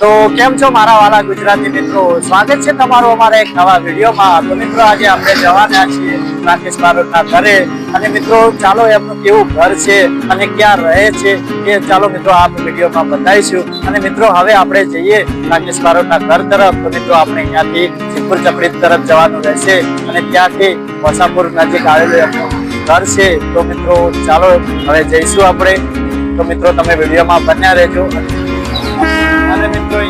તો કેમ છો મારા વાલા ગુજરાતી મિત્રો? સ્વાગત છે તમારું અમારા એક નવા વિડીયોમાં. તો મિત્રો, આજે આપણે જવાના છીએ રાકેશ બારોટના ઘરે. અને મિત્રો, ચાલો એમનું કેવું ઘર છે અને ક્યાં રહે છે એ ચાલો મિત્રો આ વિડીયોમાં બતાવીશું. અને મિત્રો, હવે આપણે જઈએ રાકેશ બારોટના ઘર તરફ. તો મિત્રો, આપણે અહીંયાથી સિદ્ધપુર ચપડી તરફ જવાનું રહેશે અને ત્યાંથી વસાપુર નજીક આવેલું એમનું ઘર છે. તો મિત્રો, ચાલો હવે જઈશું આપણે. તો મિત્રો, તમે વિડીયોમાં બન્યા રહેજો.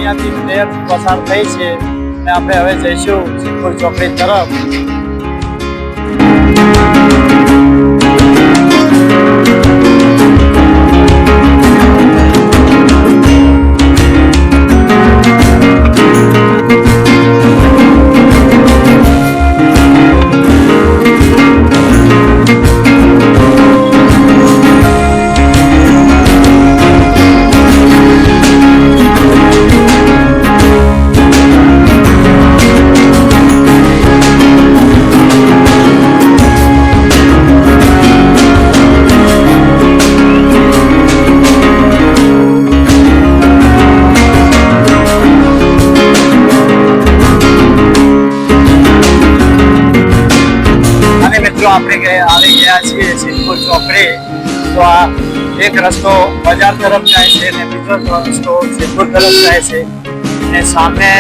અહીંયાથી ટ્રેન પસાર થઈ છે અને આપણે હવે જઈશું સિદ્ધપુર ચોકડી તરફ. આપણે આવી ગયા છીએ સિદ્ધપુર ચોકડી, તો આ એક રસ્તો બજાર તરફ જાય છે અને બીજો રસ્તો સિદ્ધપુર તરફ જાય છે. અને સામે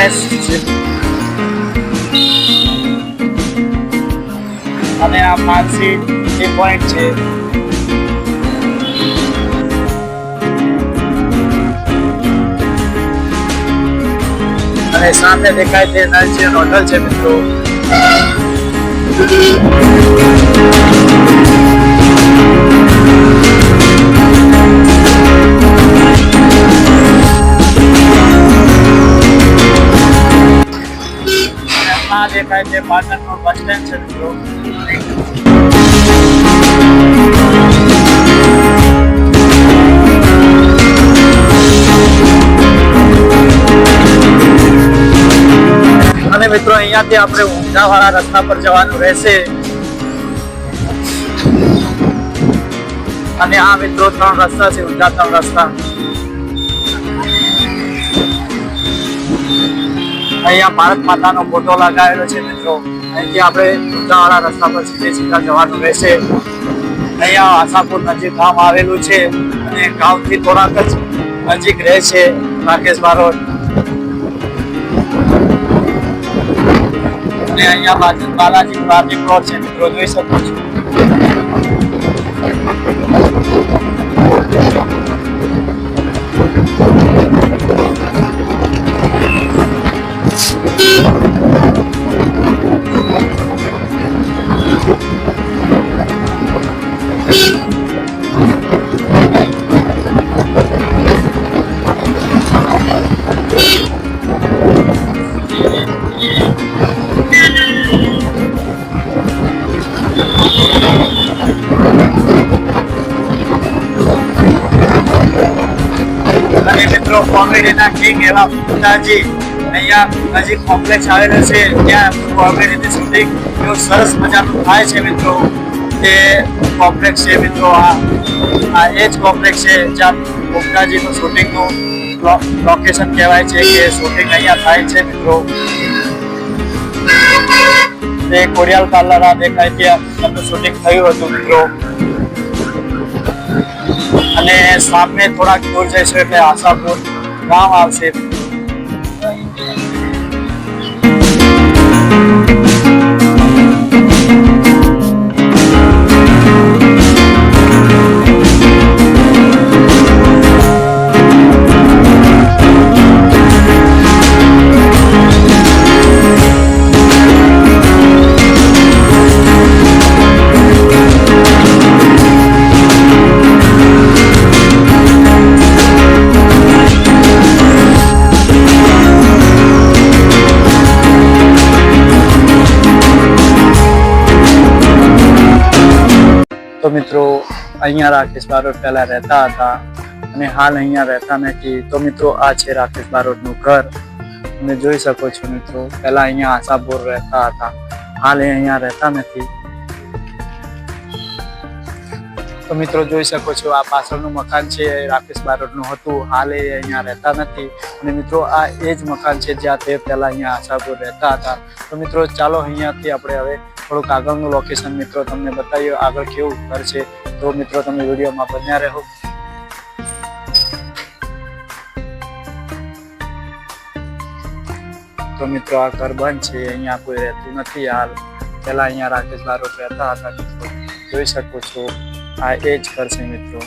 અને આ માનસી એ પોઈન્ટ છે. અને સામે દેખાય છે નરસિંહ હોટલ છે મિત્રો. દેખાય છે પાટણનો બસ સ્ટેન્ડ છે અહીંયાથી આપણે ઊંઝાવાળા રસ્તા પર જવાનું રહેશે. અને આ મિત્રો ત્રણ રસ્તા છે ઊંઝા ત્રણ રસ્તા. અહીંયા ભારત માતાનો ફોટો લગાવેલો છે મિત્રો. અહીંથી આપણે ઊંઝાવાળા રસ્તા પર સીધે સીધા જવાનું રહેશે. અહીંયા આશાપુર નજીક ગામ આવેલું છે અને ગામથી થોડાક જ નજીક રહે છે, રાકેશ બારોટ. અને અહીંયા બાજુ બાલાજી ટ્રાફિક રોડ છે. મિત્રો જોઈ શકો છો. મિત્રો કોમેડીના કિંગ એવા પિતાજી અહીંયા નજીક કોમ્પ્લેક્સ આવેલો છે, ત્યાં કોમેડી શૂટિંગ એવું સરસ મજાનું થાય છે મિત્રો તે કોમ્પ્લેક્સ છે મિત્રો, આ આ એ જ કોમ્પ્લેક્સ છે જ્યાં ગુપ્તાજીનું શૂટિંગનું લોકેશન કહેવાય છે કે શૂટિંગ અહીંયા થાય છે મિત્રો. તે કોડિયાલ પાર્લર આ દેખાય ત્યાં શૂટિંગ થયું હતું મિત્રો. અને સામે થોડાક દૂર જઈશું એટલે આશાપુર ગામ આવશે. તો મિત્રો, અહીંયા રાકેશ બારોટ પહેલાં રહેતા હતા અને હાલ અહીંયા રહેતા નથી. તો મિત્રો, આ છે રાકેશ બારોટનું ઘર. તમે જોઈ શકો છો મિત્રો, પહેલાં અહીંયા આશાપુર રહેતા હતા. હાલ એ અહીંયા રહેતા નથી. તો મિત્રો, જોઈ શકો છો, આ પાછળનું મકાન છે, રાકેશ બારોટનું હતું. હાલ એ અહીંયા રહેતા નથી. અને મિત્રો, આ એ જ મકાન છે જ્યાં તે પહેલાં અહીંયા આશાપુર રહેતા હતા. તો મિત્રો, ચાલો અહીંયાથી આપણે હવે થોડુંક આગળનું લોકેશન મિત્રો તમને બતાવ્યું આગળ કેવું ઘર છે. તો મિત્રો, તમે વિડીયોમાં બન્યા રહો. તો મિત્રો, આ ઘર બંધ છે, અહીંયા કોઈ રહેતું નથી. હાલ પહેલાં અહીંયા રાકેશ બારોટ રહેતા હતા, મિત્રો. જોઈ શકો છો, આ એ જ ઘર છે, મિત્રો.